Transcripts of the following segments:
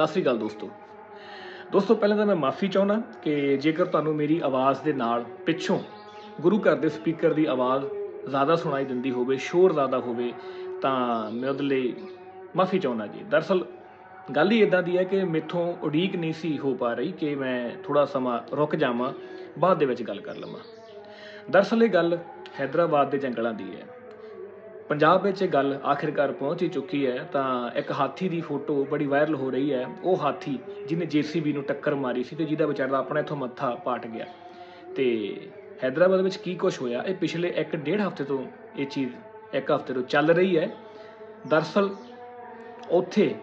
ਸਤਿ ਸ੍ਰੀ ਅਕਾਲ ਦੋਸਤੋ। ਦੋਸਤੋ, ਪਹਿਲਾਂ ਤਾਂ ਮੈਂ ਮਾਫੀ ਚਾਹੁੰਦਾ ਕਿ ਜੇਕਰ ਤੁਹਾਨੂੰ ਮੇਰੀ ਆਵਾਜ਼ ਦੇ ਨਾਲ ਪਿੱਛੋਂ ਗੁਰੂ ਘਰ ਦੇ ਸਪੀਕਰ ਦੀ ਆਵਾਜ਼ ਜ਼ਿਆਦਾ ਸੁਣਾਈ ਦਿੰਦੀ ਹੋਵੇ, ਸ਼ੋਰ ਜ਼ਿਆਦਾ ਹੋਵੇ, ਤਾਂ ਮੈਂ ਉਹਦੇ ਲਈ ਮਾਫੀ ਚਾਹੁੰਦਾ ਜੀ। ਦਰਅਸਲ, ਗੱਲ ਹੀ ਇਦਾਂ ਦੀ ਹੈ ਕਿ ਮੇਥੋਂ ਉਡੀਕ ਨਹੀਂ ਸੀ ਹੋ ਪਾ ਰਹੀ ਕਿ ਮੈਂ ਥੋੜਾ ਸਮਾਂ ਰੁਕ ਜਾਵਾਂ, ਬਾਅਦ ਦੇ ਵਿੱਚ ਗੱਲ ਕਰ ਲਵਾਂ। ਦਰਅਸਲ, ਇਹ ਗੱਲ ਹੈਦਰਾਬਾਦ ਦੇ ਜੰਗਲਾਂ ਦੀ ਹੈ। ਪੰਜਾਬ ਵਿੱਚ ਇਹ ਗੱਲ ਆਖਿਰਕਾਰ ਪਹੁੰਚ ਹੀ ਚੁੱਕੀ ਹੈ, ਤਾਂ ਇੱਕ ਹਾਥੀ ਦੀ ਫੋਟੋ ਬੜੀ ਵਾਇਰਲ ਹੋ ਰਹੀ ਹੈ। ਉਹ ਹਾਥੀ ਜਿਹਨੇ ਜੀਸੀਬੀ ਨੂੰ ਟੱਕਰ ਮਾਰੀ ਸੀ ਤੇ ਜਿਹਦਾ ਵਿਚਾਰਾ ਆਪਣਾ ਇੱਥੋਂ ਮੱਥਾ ਪਾਟ ਗਿਆ। ਤੇ ਹੈਦਰਾਬਾਦ ਵਿੱਚ ਕੀ ਕੁਝ ਹੋਇਆ? ਇਹ ਪਿਛਲੇ 1.5 ਹਫ਼ਤੇ ਤੋਂ ਇਹ ਚੀਜ਼ ਇੱਕ ਹਫ਼ਤੇ ਤੋਂ ਚੱਲ ਰਹੀ ਹੈ। ਦਰਅਸਲ ਉੱਥੇ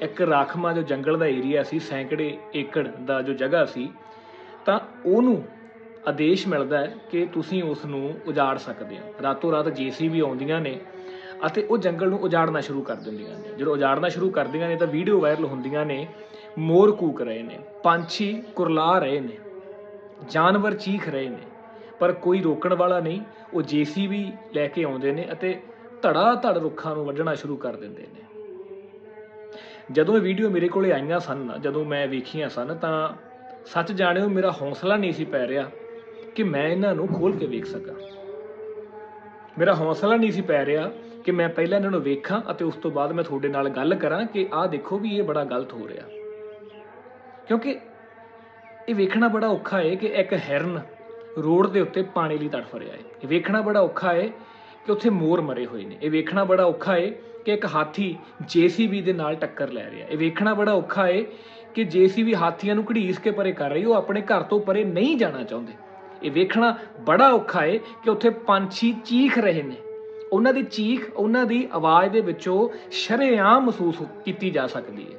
ਇੱਕ ਰਾਖਮਾ ਜੋ ਜੰਗਲ ਦਾ ਏਰੀਆ ਸੀ, ਸੈਂਕੜੇ ਏਕੜ ਦਾ ਜੋ ਜਗ੍ਹਾ ਸੀ, ਤਾਂ ਉਹਨੂੰ ਆਦੇਸ਼ ਮਿਲਦਾ ਹੈ ਕਿ ਤੁਸੀਂ ਉਸ ਨੂੰ ਉਜਾੜ ਸਕਦੇ ਹੋ। ਰਾਤੋਂ ਰਾਤ ਜੀਸੀਬੀ ਆਉਂਦੀਆਂ ਨੇ ਅਤੇ ਉਹ ਜੰਗਲ ਨੂੰ ਉਜਾੜਨਾ ਸ਼ੁਰੂ ਕਰ ਦਿੰਦੀਆਂ ਨੇ। ਜਦੋਂ ਉਜਾੜਨਾ ਸ਼ੁਰੂ ਕਰਦੀਆਂ ਨੇ ਤਾਂ ਵੀਡੀਓ ਵਾਇਰਲ ਹੁੰਦੀਆਂ ਨੇ, ਮੋਰ ਕੂਕ ਰਹੇ ਨੇ, ਪੰਛੀ ਕੁਰਲਾ ਰਹੇ ਨੇ, ਜਾਨਵਰ ਚੀਖ ਰਹੇ ਨੇ। ਪਰ ਕੋਈ ਰੋਕਣ ਵਾਲਾ ਨਹੀਂ, ਉਹ ਜੀਸੀਬੀ ਲੈ ਕੇ ਆਉਂਦੇ ਨੇ ਅਤੇ ਧੜਾ ਧੜ ਰੁੱਖਾਂ ਨੂੰ ਵੱਢਣਾ ਸ਼ੁਰੂ ਕਰ ਦਿੰਦੇ ਨੇ। ਜਦੋਂ ਇਹ ਵੀਡੀਓ ਮੇਰੇ ਕੋਲੇ ਆਈਆਂ ਸਨ, ਜਦੋਂ ਮੈਂ ਵੇਖੀਆਂ ਸਨ, ਤਾਂ ਸੱਚ ਜਾਣਿਓ ਮੇਰਾ ਹੌਸਲਾ ਨਹੀਂ ਸੀ ਪੈ ਰਿਹਾ ਕਿ ਮੈਂ ਇਹਨਾਂ ਨੂੰ ਖੋਲ ਕੇ ਵੇਖ ਸਕਾਂ। ਮੇਰਾ ਹੌਸਲਾ ਨਹੀਂ ਸੀ ਪੈ ਰਿਹਾ ਕਿ ਮੈਂ ਪਹਿਲਾਂ ਇਹਨਾਂ ਨੂੰ ਵੇਖਾਂ ਅਤੇ ਉਸ ਤੋਂ ਬਾਅਦ ਮੈਂ ਤੁਹਾਡੇ ਨਾਲ ਗੱਲ ਕਰਾਂ ਕਿ ਆਹ ਦੇਖੋ ਵੀ ਇਹ ਬੜਾ ਗਲਤ ਹੋ ਰਿਹਾ। ਕਿਉਂਕਿ ਇਹ ਵੇਖਣਾ ਬੜਾ ਔਖਾ ਹੈ ਕਿ ਇੱਕ ਹਿਰਨ ਰੋਡ ਦੇ ਉੱਤੇ ਪਾਣੀ ਲਈ ਤੜਫ ਰਿਹਾ ਹੈ। ਇਹ ਵੇਖਣਾ ਬੜਾ ਔਖਾ ਹੈ ਕਿ ਉੱਥੇ ਮੋਰ ਮਰੇ ਹੋਏ ਨੇ। ਇਹ ਵੇਖਣਾ ਬੜਾ ਔਖਾ ਹੈ ਕਿ ਇੱਕ ਹਾਥੀ ਜੀਸੀਬੀ ਦੇ ਨਾਲ ਟੱਕਰ ਲੈ ਰਿਹਾ ਇਹ ਵੇਖਣਾ ਬੜਾ ਔਖਾ ਹੈ ਕਿ ਜੀਸੀਬੀ ਹਾਥੀਆਂ ਨੂੰ ਘੜੀਸ ਕੇ ਪਰੇ ਕਰ ਰਹੀ ਉਹ ਆਪਣੇ ਘਰ ਤੋਂ ਪਰੇ ਨਹੀਂ ਜਾਣਾ ਚਾਹੁੰਦੇ। ਇਹ ਵੇਖਣਾ ਬੜਾ ਔਖਾ ਹੈ ਕਿ ਉੱਥੇ ਪੰਛੀ ਚੀਖ ਰਹੇ ਨੇ। ਉਹਨਾਂ ਦੀ ਚੀਖ, ਉਹਨਾਂ ਦੀ ਆਵਾਜ਼ ਦੇ ਵਿੱਚੋਂ ਸ਼ਰੇਆਮ ਮਹਿਸੂਸ ਕੀਤੀ ਜਾ ਸਕਦੀ ਹੈ।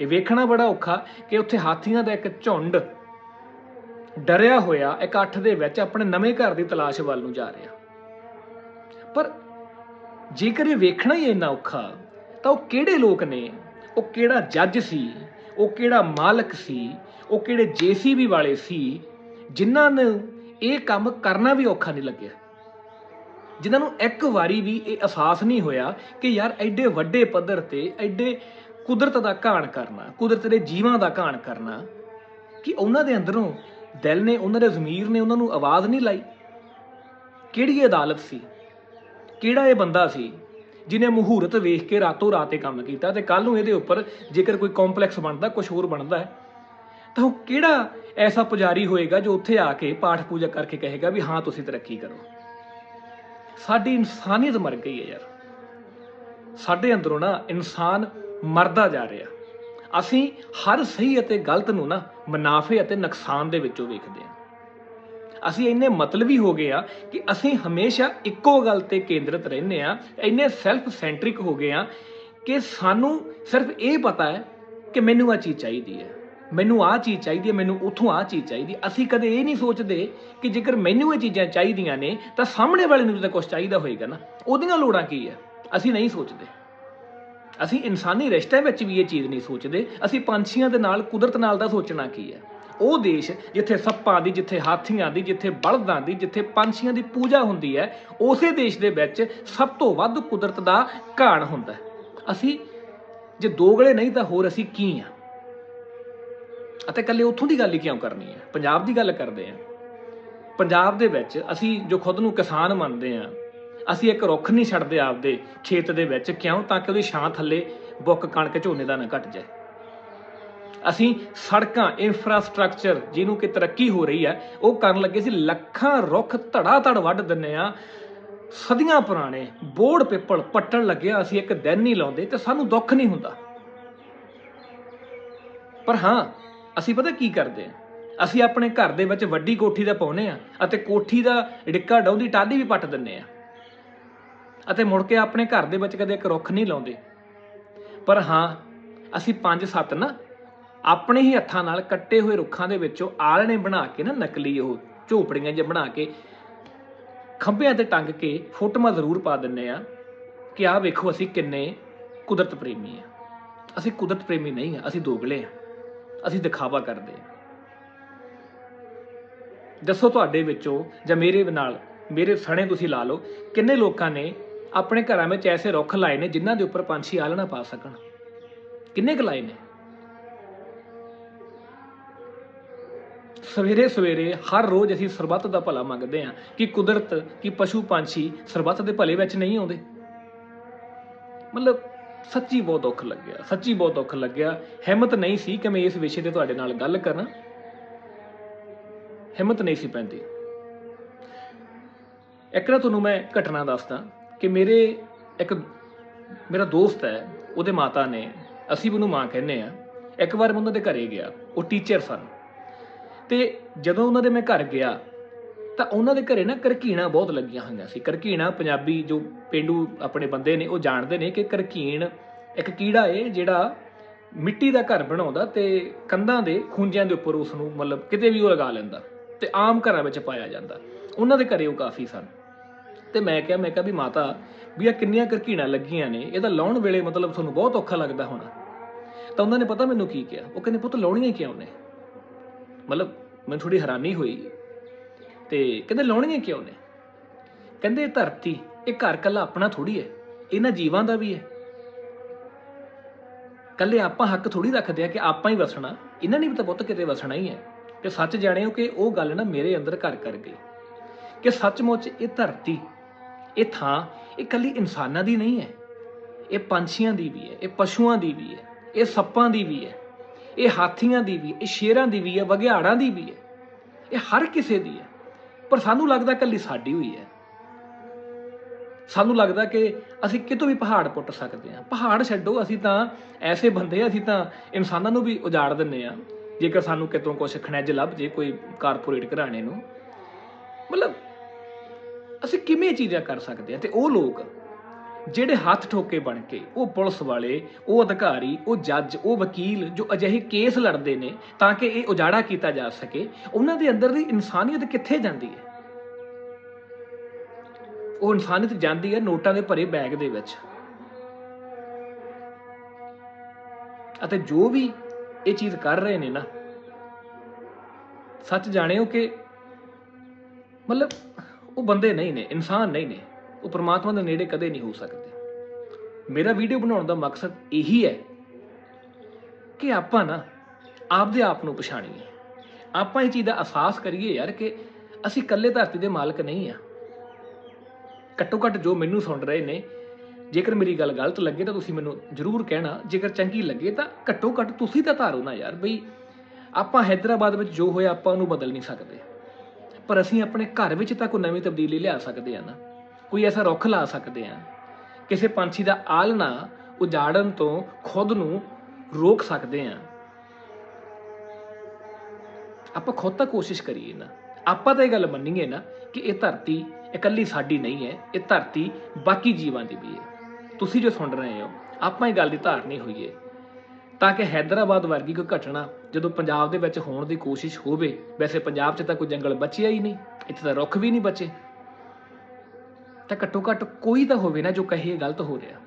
ਇਹ ਵੇਖਣਾ ਬੜਾ ਔਖਾ ਕਿ ਉੱਥੇ ਹਾਥੀਆਂ ਦਾ ਇੱਕ ਝੁੰਡ ਡਰਿਆ ਹੋਇਆ ਇਕੱਠ ਦੇ ਵਿੱਚ ਆਪਣੇ ਨਵੇਂ ਘਰ ਦੀ ਤਲਾਸ਼ ਵੱਲ ਨੂੰ ਜਾ ਰਿਹਾ। ਪਰ ਜੇਕਰ ਇਹ ਵੇਖਣਾ ਹੀ ਇੰਨਾ ਔਖਾ, ਤਾਂ ਉਹ ਕਿਹੜੇ ਲੋਕ ਨੇ? ਉਹ ਕਿਹੜਾ ਜੱਜ ਸੀ? ਉਹ ਕਿਹੜਾ ਮਾਲਕ ਸੀ? ਉਹ ਕਿਹੜੇ ਜੀਸੀਬੀ ਵਾਲੇ ਸੀ? ਜਿਨ੍ਹਾਂ ਨੂੰ ਇਹ ਕੰਮ ਕਰਨਾ ਵੀ ਔਖਾ ਨਹੀਂ ਲੱਗਿਆ। ਜਿਨ੍ਹਾਂ ਨੂੰ ਇੱਕ ਵਾਰੀ ਵੀ ਇਹ ਅਹਿਸਾਸ ਨਹੀਂ ਹੋਇਆ ਕਿ ਯਾਰ ਐਡੇ ਵੱਡੇ ਪੱਧਰ ਤੇ ਐਡੇ ਕੁਦਰਤ ਦਾ ਘਾਣ ਕਰਨਾ, ਕੁਦਰਤ ਦੇ ਜੀਵਾਂ ਦਾ ਘਾਣ ਕਰਨਾ, ਕਿ ਉਹਨਾਂ ਦੇ ਅੰਦਰੋਂ ਦਿਲ ਨੇ, ਉਹਨਾਂ ਦੇ ਜ਼ਮੀਰ ਨੇ ਉਹਨਾਂ ਨੂੰ ਆਵਾਜ਼ ਨਹੀਂ ਲਾਈ। ਕਿਹੜੀ ਅਦਾਲਤ ਸੀ? ਕਿਹੜਾ ਇਹ ਬੰਦਾ ਸੀ ਜਿਨੇ ਮਹੂਰਤ ਵੇਖ ਕੇ ਰਾਤੋਂ ਰਾਤ ਇਹ ਕੰਮ ਕੀਤਾ ਤੇ ਕੱਲ ਨੂੰ ਇਹਦੇ ਉੱਪਰ ਜੇਕਰ ਕੋਈ ਕੰਪਲੈਕਸ ਬਣਦਾ ਕੁਝ ਹੋਰ ਬਣਦਾ ਹੈ? ਤਾਂ ਉਹ ਕਿਹੜਾ ਐਸਾ ਪੁਜਾਰੀ ਹੋਏਗਾ ਜੋ ਉੱਥੇ ਆ ਕੇ ਪਾਠ ਪੂਜਾ ਕਰਕੇ ਕਹੇਗਾ ਵੀ ਹਾਂ, ਤੁਸੀਂ ਤਰੱਕੀ ਕਰੋ? ਸਾਡੀ ਇਨਸਾਨੀਅਤ ਮਰ ਗਈ ਹੈ ਯਾਰ। ਸਾਡੇ ਅੰਦਰੋਂ ਨਾ ਇਨਸਾਨ ਮਰਦਾ ਜਾ ਰਿਹਾ। ਅਸੀਂ ਹਰ ਸਹੀ ਅਤੇ ਗਲਤ ਨੂੰ ਨਾ ਮੁਨਾਫੇ ਅਤੇ ਨੁਕਸਾਨ ਦੇ ਵਿੱਚੋਂ ਵੇਖਦੇ ਹਾਂ। ਅਸੀਂ ਇੰਨੇ ਮਤਲਬੀ ਹੋ ਗਏ ਆ ਕਿ ਅਸੀਂ ਹਮੇਸ਼ਾ ਇੱਕੋ ਗੱਲ ਤੇ ਕੇਂਦਰਿਤ ਰਹਿੰਦੇ ਆ ਇੰਨੇ ਸੈਲਫ ਸੈਂਟਰਿਕ ਹੋ ਗਏ ਆ ਕਿ ਸਾਨੂੰ ਸਿਰਫ ਇਹ ਪਤਾ ਹੈ ਕਿ ਮੈਨੂੰ ਆ ਚੀਜ਼ ਚਾਹੀਦੀ ਹੈ। ਮੈਨੂੰ ਆਹ ਚੀਜ਼ ਚਾਹੀਦੀ ਹੈ, ਮੈਨੂੰ ਉਥੋਂ ਆਹ ਚੀਜ਼ ਚਾਹੀਦੀ ਅਸੀਂ ਕਦੇ ਇਹ ਨਹੀਂ ਸੋਚਦੇ ਕਿ ਜੇਕਰ ਮੈਨੂੰ ਇਹ ਚੀਜ਼ਾਂ ਚਾਹੀਦੀਆਂ ਨੇ, ਤਾਂ ਸਾਹਮਣੇ ਵਾਲੇ ਨੂੰ ਤਾਂ ਕੁਝ ਚਾਹੀਦਾ ਹੋਏਗਾ ਨਾ। ਉਹਦੀਆਂ ਲੋੜਾਂ ਕੀ ਹੈ? ਅਸੀਂ ਨਹੀਂ ਸੋਚਦੇ। ਅਸੀਂ ਇਨਸਾਨੀ ਰਿਸ਼ਤਿਆਂ ਵਿੱਚ ਵੀ ਇਹ ਚੀਜ਼ ਨਹੀਂ ਸੋਚਦੇ। ਅਸੀਂ ਪੰਛੀਆਂ ਦੇ ਨਾਲ, ਕੁਦਰਤ ਨਾਲ ਦਾ ਸੋਚਣਾ ਕੀ ਹੈ? ਉਹ ਦੇਸ਼ ਜਿੱਥੇ ਸੱਪਾਂ ਦੀ, ਜਿੱਥੇ ਹਾਥੀਆਂ ਦੀ, ਜਿੱਥੇ ਬਲਦਾਂ ਦੀ, ਜਿੱਥੇ ਪੰਛੀਆਂ ਦੀ ਪੂਜਾ ਹੁੰਦੀ ਹੈ, ਉਸੇ ਦੇਸ਼ ਦੇ ਵਿੱਚ ਸਭ ਤੋਂ ਵੱਧ ਕੁਦਰਤ ਦਾ ਘਾਣ ਹੁੰਦਾ ਅਸੀਂ ਜੇ ਦੋਗਲੇ ਨਹੀਂ ਤਾਂ ਹੋਰ ਅਸੀਂ ਕੀ ਆ ਅਤੇ ਕੱਲੇ ਉੱਥੋਂ ਦੀ ਗੱਲ ਹੀ ਕਿਉਂ ਕਰਨੀ ਹੈ? ਪੰਜਾਬ ਦੀ ਗੱਲ ਕਰਦੇ ਆ ਪੰਜਾਬ ਦੇ ਵਿੱਚ ਅਸੀਂ ਜੋ ਖੁਦ ਨੂੰ ਕਿਸਾਨ ਮੰਨਦੇ ਆ ਅਸੀਂ ਇੱਕ ਰੁੱਖ ਨਹੀਂ ਛੱਡਦੇ ਆਪਦੇ ਖੇਤ ਦੇ ਵਿੱਚ ਕਿਉਂ? ਤਾਂ ਕਿ ਉਹਦੀ ਛਾਂ ਥੱਲੇ ਬੁੱਕ ਕਣਕ ਝੋਨੇ ਦਾ ਨਾ ਘਟ ਜਾਏ। ਅਸੀਂ ਸੜਕਾਂ ਇਨਫਰਾਸਟ੍ਰਕਚਰ ਜਿਹਨੂੰ ਕਿ ਤਰੱਕੀ ਹੋ ਰਹੀ ਹੈ, ਉਹ ਕਰਨ ਲੱਗੇ ਸੀ। ਲੱਖਾਂ ਰੁੱਖ ਧੜਾ ਧੜ ਵੱਢ ਦਿੰਨੇ ਆ ਸਦੀਆਂ ਪੁਰਾਣੇ ਬੋੜ ਪਿੱਪਲ ਪੱਟਣ ਲੱਗਿਆ ਅਸੀਂ ਇੱਕ ਦਿਨ ਨਹੀਂ ਲਾਉਂਦੇ ਤੇ ਸਾਨੂੰ ਦੁੱਖ ਨਹੀਂ ਹੁੰਦਾ। ਪਰ ਹਾਂ ਅਸੀਂ ਪਤਾ ਕੀ ਕਰਦੇ ਆ? ਅਸੀਂ ਆਪਣੇ ਘਰ ਦੇ ਵਿੱਚ ਵੱਡੀ ਕੋਠੀ ਦਾ ਪਾਉਨੇ ਆ ਅਤੇ ਕੋਠੀ ਦਾ ਡਿੱਕਾ ਡਾਉਂਦੀ ਟਾਲੀ ਵੀ ਪੱਟ ਦਿੰਨੇ ਆ। ਅਤੇ ਮੁੜ ਕੇ ਆਪਣੇ ਘਰ ਦੇ ਵਿੱਚ ਕਦੇ ਇੱਕ ਰੁੱਖ ਨਹੀਂ ਲਾਉਂਦੇ। ਪਰ ਹਾਂ, ਅਸੀਂ ਪੰਜ ਸੱਤ ਨਾ ਆਪਣੇ ਹੀ ਹੱਥਾਂ ਨਾਲ ਕੱਟੇ ਹੋਏ ਰੁੱਖਾਂ ਦੇ ਵਿੱਚੋਂ ਆਲਣੇ ਬਣਾ ਕੇ ਨਾ ਨਕਲੀ ਉਹ ਝੋਪੜੀਆਂ ਜਿਹਾ ਬਣਾ ਕੇ ਖੰਭਿਆਂ ਤੇ ਟੰਗ ਕੇ ਫੋਟੋਆਂ ਜ਼ਰੂਰ ਪਾ ਦਿੰਨੇ ਆ ਕਿ ਆਹ ਵੇਖੋ ਅਸੀਂ ਕਿੰਨੇ ਕੁਦਰਤ ਪ੍ਰੇਮੀ ਆ। ਅਸੀਂ ਕੁਦਰਤ ਪ੍ਰੇਮੀ ਨਹੀਂ ਆ, ਅਸੀਂ ਦੋਗਲੇ ਆ। ਅਸੀਂ ਦਿਖਾਵਾ ਕਰਦੇ ਹਾਂ। ਦੱਸੋ ਤੁਹਾਡੇ ਵਿੱਚੋਂ ਜਾਂ ਮੇਰੇ ਨਾਲ, ਮੇਰੇ ਸਣੇ ਤੁਸੀਂ ਲਾ ਲਓ, ਕਿੰਨੇ ਲੋਕਾਂ ਨੇ ਆਪਣੇ ਘਰਾਂ ਵਿੱਚ ਐਸੇ ਰੁੱਖ ਲਾਏ ਨੇ ਜਿਨ੍ਹਾਂ ਦੇ ਉੱਪਰ ਪੰਛੀ ਆਲਣਾ ਪਾ ਸਕਣ? ਕਿੰਨੇ ਕੁ ਲਾਏ ਨੇ? ਸਵੇਰੇ ਸਵੇਰੇ ਹਰ ਰੋਜ਼ ਅਸੀਂ ਸਰਬੱਤ ਦਾ ਭਲਾ ਮੰਗਦੇ ਹਾਂ ਕਿ ਕੁਦਰਤ, ਕਿ ਪਸ਼ੂ ਪੰਛੀ ਸਰਬੱਤ ਦੇ ਭਲੇ ਵਿੱਚ ਨਹੀਂ ਆਉਂਦੇ। ਮਤਲਬ ਸੱਚੀ ਬਹੁਤ ਦੁੱਖ ਲੱਗਿਆ, ਸੱਚੀ ਬਹੁਤ ਦੁੱਖ ਲੱਗਿਆ। ਹਿੰਮਤ ਨਹੀਂ ਸੀ ਕਿ ਮੈਂ ਇਸ ਵਿਸ਼ੇ ਤੇ ਤੁਹਾਡੇ ਨਾਲ ਗੱਲ ਕਰਾਂ। ਹਿੰਮਤ ਨਹੀਂ ਸੀ ਪੈਂਦੀ। ਇੱਕ ਨਾ ਤੁਹਾਨੂੰ ਮੈਂ ਘਟਨਾ ਦੱਸਦਾ ਕਿ ਮੇਰੇ ਇੱਕ, ਮੇਰਾ ਦੋਸਤ ਹੈ, ਉਹਦੇ ਮਾਤਾ ਨੇ, ਅਸੀਂ ਉਹਨੂੰ ਮਾਂ ਕਹਿੰਦੇ ਆ ਇੱਕ ਵਾਰ ਮੈਂ ਉਹਨਾਂ ਦੇ ਘਰੇ ਗਿਆ, ਉਹ ਟੀਚਰ ਸਨ। ਤੇ ਜਦੋਂ ਉਹਨਾਂ ਦੇ ਮੈਂ ਘਰ ਗਿਆ ਤਾਂ ਉਹਨਾਂ ਦੇ ਘਰੇ ਨਾ ਕਰਕੀਣਾ ਬਹੁਤ ਲੱਗੀਆਂ ਹੋਈਆਂ ਸੀ। ਕਰਕੀਣਾ ਪੰਜਾਬੀ ਜੋ ਪਿੰਡੂ ਆਪਣੇ ਬੰਦੇ ਨੇ, ਉਹ ਜਾਣਦੇ ਨੇ ਕਿ ਕਰਕੀਣ ਇੱਕ ਕੀੜਾ ਏ ਜਿਹੜਾ ਮਿੱਟੀ ਦਾ ਘਰ ਬਣਾਉਂਦਾ ਤੇ ਕੰਧਾਂ ਦੇ ਖੁੰਝਿਆਂ ਦੇ ਉੱਪਰ ਉਸ ਨੂੰ ਮਤਲਬ ਕਿਤੇ ਵੀ ਉਹ ਲਗਾ ਲੈਂਦਾ ਤੇ ਆਮ ਘਰਾਂ ਵਿੱਚ ਪਾਇਆ ਜਾਂਦਾ। ਉਹਨਾਂ ਦੇ ਘਰੇ ਉਹ ਕਾਫੀ ਸਨ। ਤੇ ਮੈਂ ਕਿਹਾ ਮੈਂ ਕਿਹਾ ਵੀ ਮਾਤਾ, ਵੀ ਆ ਕਿੰਨੀਆਂ ਕਰਕੀਣਾ ਲੱਗੀਆਂ ਨੇ ਇਹਦਾ ਲਾਉਣ ਵੇਲੇ ਮਤਲਬ ਤੁਹਾਨੂੰ ਬਹੁਤ ਔਖਾ ਲੱਗਦਾ ਹੋਣਾ। ਤਾਂ ਉਹਨਾਂ ਨੇ ਪਤਾ ਮੈਨੂੰ ਕੀ ਕਿਹਾ? ਉਹ ਕਹਿੰਦੇ, ਪੁੱਤ, ਲਾਉਣੀਆਂ ਕਿਉਂ ਨੇ? ਮਤਲਬ ਮੈਨੂੰ ਥੋੜੀ ਹੈਰਾਨੀ ਹੋਈ। ਤੇ ਕਹਿੰਦੇ ਲਾਉਣੀਆਂ ਕਿਉਂ ਨੇ? ਕਹਿੰਦੇ ਇਹ ਧਰਤੀ, ਇਹ ਘਰ ਕੱਲਾ ਆਪਣਾ ਥੋੜੀ ਹੈ, ਇਹਨਾਂ ਜੀਵਾਂ ਦਾ ਵੀ ਹੈ। ਕੱਲੇ ਆਪਾਂ ਹੱਕ ਥੋੜੀ ਰੱਖਦੇ ਆ ਕਿ ਆਪਾਂ ਹੀ ਵਸਣਾ, ਇਹਨਾਂ ਨੇ ਵੀ ਤਾਂ ਪੁੱਤ ਕਿਤੇ ਵਸਣਾ ਹੀ ਹੈ। ਤੇ ਸੱਚ ਜਾਣਿਓ ਕਿ ਉਹ ਗੱਲ ਨਾ ਮੇਰੇ ਅੰਦਰ ਘਰ ਕਰ ਗਈ। ਕਿ ਸੱਚਮੁੱਚ ਇਹ ਧਰਤੀ, ਇਹ ਥਾਂ, ਇਹ ਕੱਲੀ ਇਨਸਾਨਾਂ ਦੀ ਨਹੀਂ ਹੈ, ਇਹ ਪੰਛੀਆਂ ਦੀ ਵੀ ਹੈ, ਇਹ ਪਸ਼ੂਆਂ ਦੀ ਵੀ ਹੈ, ਇਹ ਸੱਪਾਂ ਦੀ ਵੀ ਹੈ, ਇਹ ਹਾਥੀਆਂ ਦੀ ਵੀ ਇਹ ਸ਼ੇਰਾਂ ਦੀ ਵੀ ਹੈ ਵਗਿਆੜਾਂ ਦੀ ਵੀ ਹੈ, ਇਹ ਹਰ ਕਿਸੇ ਦੀ ਹੈ। ਪਰ ਸਾਨੂੰ ਲੱਗਦਾ ਕੱਲੀ ਸਾਡੀ ਹੋਈ ਹੈ। ਸਾਨੂੰ ਲੱਗਦਾ ਕਿ ਅਸੀਂ ਕਿਤੋਂ ਵੀ ਪਹਾੜ ਪੁੱਟ ਸਕਦੇ ਹਾਂ। ਪਹਾੜ ਛੱਡੋ, ਅਸੀਂ ਤਾਂ ਐਸੇ ਬੰਦੇ ਆ, ਅਸੀਂ ਤਾਂ ਇਨਸਾਨਾਂ ਨੂੰ ਵੀ ਉਜਾੜ ਦਿੰਨੇ ਆ ਜੇਕਰ ਸਾਨੂੰ ਕਿਤੋਂ ਕੁਝ ਖਣਿਜ ਲੱਭ, ਜੇ ਕੋਈ ਕਾਰਪੋਰੇਟ ਘਰਾਣੇ ਨੂੰ। ਮਤਲਬ, ਅਸੀਂ ਕਿਵੇਂ ਚੀਜ਼ਾਂ ਕਰ ਸਕਦੇ ਆ ਤੇ ਉਹ ਲੋਕ ਜਿਹੜੇ ਹੱਥ ਠੋਕੇ ਬਣ ਕੇ, ਉਹ ਪੁਲਿਸ ਵਾਲੇ, ਉਹ ਅਧਿਕਾਰੀ, ਉਹ ਜੱਜ, ਉਹ ਵਕੀਲ ਜੋ ਅਜਿਹੇ ਕੇਸ ਲੜਦੇ ਨੇ ਤਾਂ ਕਿ ਇਹ ਉਜਾੜਾ ਕੀਤਾ ਜਾ ਸਕੇ, ਉਹਨਾਂ ਦੇ ਅੰਦਰ ਦੀ ਇਨਸਾਨੀਅਤ ਕਿੱਥੇ ਜਾਂਦੀ ਹੈ? ਉਹ ਇਨਸਾਨੀਅਤ ਜਾਂਦੀ ਹੈ ਨੋਟਾਂ ਦੇ ਭਰੇ ਬੈਗ ਦੇ ਵਿੱਚ। ਅਤੇ ਜੋ ਵੀ ਇਹ ਚੀਜ਼ ਕਰ ਰਹੇ ਨੇ ਨਾ, ਸੱਚ ਜਾਣਿਓ ਕਿ ਮਤਲਬ ਉਹ ਬੰਦੇ ਨਹੀਂ ਨੇ, ਇਨਸਾਨ ਨਹੀਂ ਨੇ। ਉਹ ਪ੍ਰਮਾਤਮਾ ਦੇ ਨੇੜੇ ਕਦੇ ਨਹੀਂ ਹੋ ਸਕਦੇ। ਮੇਰਾ ਵੀਡੀਓ ਬਣਾਉਣ ਦਾ ਮਕਸਦ ਇਹੀ ਹੈ ਕਿ ਆਪਾਂ ਨਾ ਆਪਦੇ ਆਪ ਨੂੰ ਪਛਾਣੀਏ। ਆਪਾਂ ਇਹ ਚੀਜ਼ ਦਾ ਅਹਿਸਾਸ ਕਰੀਏ ਯਾਰ ਕਿ ਅਸੀਂ ਇਕੱਲੇ ਧਰਤੀ ਦੇ ਮਾਲਕ ਨਹੀਂ ਆ। ਘੱਟੋ ਘੱਟ ਜੋ ਮੈਨੂੰ ਸੁਣ ਰਹੇ ਨੇ, ਜੇਕਰ ਮੇਰੀ ਗੱਲ ਗਲਤ ਲੱਗੇ ਤਾਂ ਤੁਸੀਂ ਮੈਨੂੰ ਜ਼ਰੂਰ ਕਹਿਣਾ, ਜੇਕਰ ਚੰਗੀ ਲੱਗੇ ਤਾਂ ਘੱਟੋ ਘੱਟ ਤੁਸੀਂ ਤਾਂ ਧਾਰੋ ਨਾ ਯਾਰ ਬਈ, ਆਪਾਂ ਹੈਦਰਾਬਾਦ ਵਿੱਚ ਜੋ ਹੋਇਆ ਆਪਾਂ ਉਹਨੂੰ ਬਦਲ ਨਹੀਂ ਸਕਦੇ। ਪਰ ਅਸੀਂ ਆਪਣੇ ਘਰ ਵਿੱਚ ਤਾਂ ਕੋਈ ਨਵੀਂ ਤਬਦੀਲੀ ਲਿਆ ਸਕਦੇ ਆ ਨਾ। ਕੋਈ ਐਸਾ ਰੁੱਖ ਲਾ ਸਕਦੇ ਆ ਕਿਸੇ ਪੰਛੀ ਦਾ ਆਲਣਾ ਉਜਾੜਨ ਤੋਂ ਖੁਦ ਨੂੰ ਰੋਕ ਸਕਦੇ ਆ ਆਪਾਂ ਖੁਦ ਤਾਂ ਕੋਸ਼ਿਸ਼ ਕਰੀਏ ਨਾ। ਆਪਾਂ ਤਾਂ ਇਹ ਗੱਲ ਮੰਨੀਏ ਨਾ ਕਿ ਇਹ ਧਰਤੀ ਇਕੱਲੀ ਸਾਡੀ ਨਹੀਂ ਹੈ, ਇਹ ਧਰਤੀ ਬਾਕੀ ਜੀਵਾਂ ਦੀ ਵੀ ਹੈ। ਤੁਸੀਂ ਜੋ ਸੁਣ ਰਹੇ ਹੋ, ਆਪਾਂ ਇਹ ਗੱਲ ਦੀ ਧਾਰਨੀ ਹੋਈਏ। ਤਾਂ ਕਿ ਹੈਦਰਾਬਾਦ ਵਰਗੀ ਕੋਈ ਘਟਨਾ ਜਦੋਂ ਪੰਜਾਬ ਦੇ ਵਿੱਚ ਹੋਣ ਦੀ ਕੋਸ਼ਿਸ਼ ਹੋਵੇ, ਵੈਸੇ ਪੰਜਾਬ 'ਚ ਤਾਂ ਕੋਈ ਜੰਗਲ ਬਚਿਆ ਹੀ ਨਹੀਂ, ਇੱਥੇ ਤਾਂ ਰੁੱਖ ਵੀ ਨਹੀਂ ਬਚੇ। ਤਾਂ ਘੱਟੋ ਘੱਟ ਕੋਈ ਤਾਂ ਹੋਵੇ ਨਾ ਜੋ ਕਹੇ ਗਲਤ ਹੋ ਰਿਹਾ।